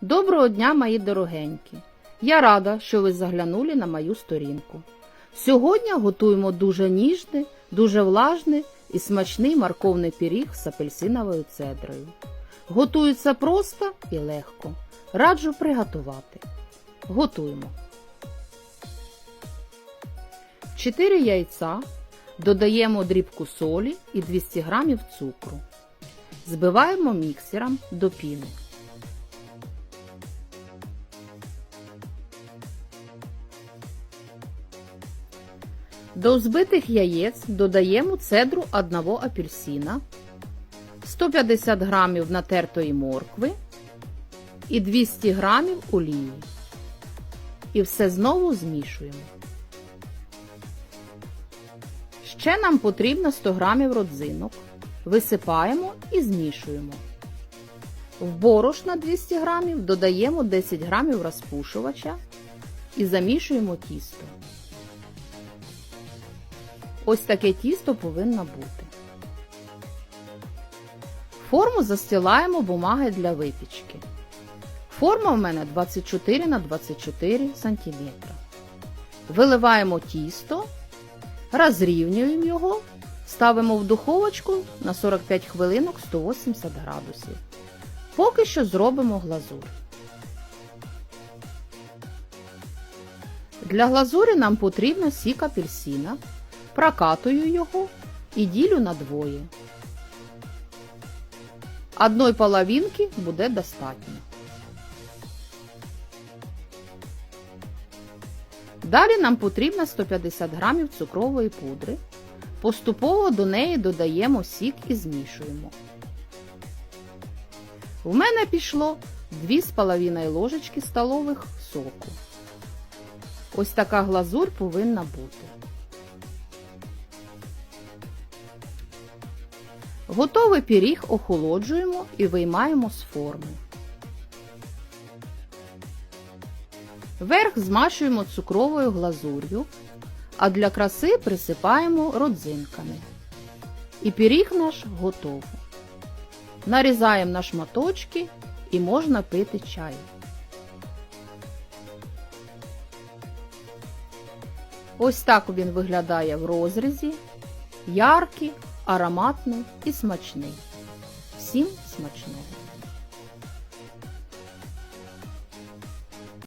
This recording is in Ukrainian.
Доброго дня, мої дорогенькі! Я рада, що ви заглянули на мою сторінку. Сьогодні готуємо дуже ніжний, дуже влажний і смачний морковний пиріг з апельсиновою цедрою. Готується просто і легко. Раджу приготувати. Готуємо. 4 яйця, додаємо дрібку солі і 200 г цукру. Збиваємо міксером до піни. До збитих яєць додаємо цедру одного апельсина, 150 г натертої моркви і 200 г олії. І все знову змішуємо. Ще нам потрібно 100 г родзинок. Висипаємо і змішуємо. В борошна 200 г додаємо 10 г розпушувача і замішуємо тісто. Ось таке тісто повинно бути. Форму застилаємо бумагою для випічки. Форма в мене 24 на 24 см. Виливаємо тісто, розрівнюємо його, ставимо в духовочку на 45 хвилинок 180 градусів. Поки що зробимо глазур. Для глазурі нам потрібно сік апельсина, прокатую його і ділю на двоє. Одної половинки буде достатньо. Далі нам потрібно 150 г цукрової пудри. Поступово до неї додаємо сік і змішуємо. В мене пішло 2,5 ложечки столових соку. Ось така глазурь повинна бути. Готовий пиріг охолоджуємо і виймаємо з форми. Верх змашуємо цукровою глазур'ю, а для краси присипаємо родзинками. І пиріг наш готовий. Нарізаємо на шматочки і можна пити чай. Ось так він виглядає в розрізі. Яркий, ароматний і смачний. Всім смачного!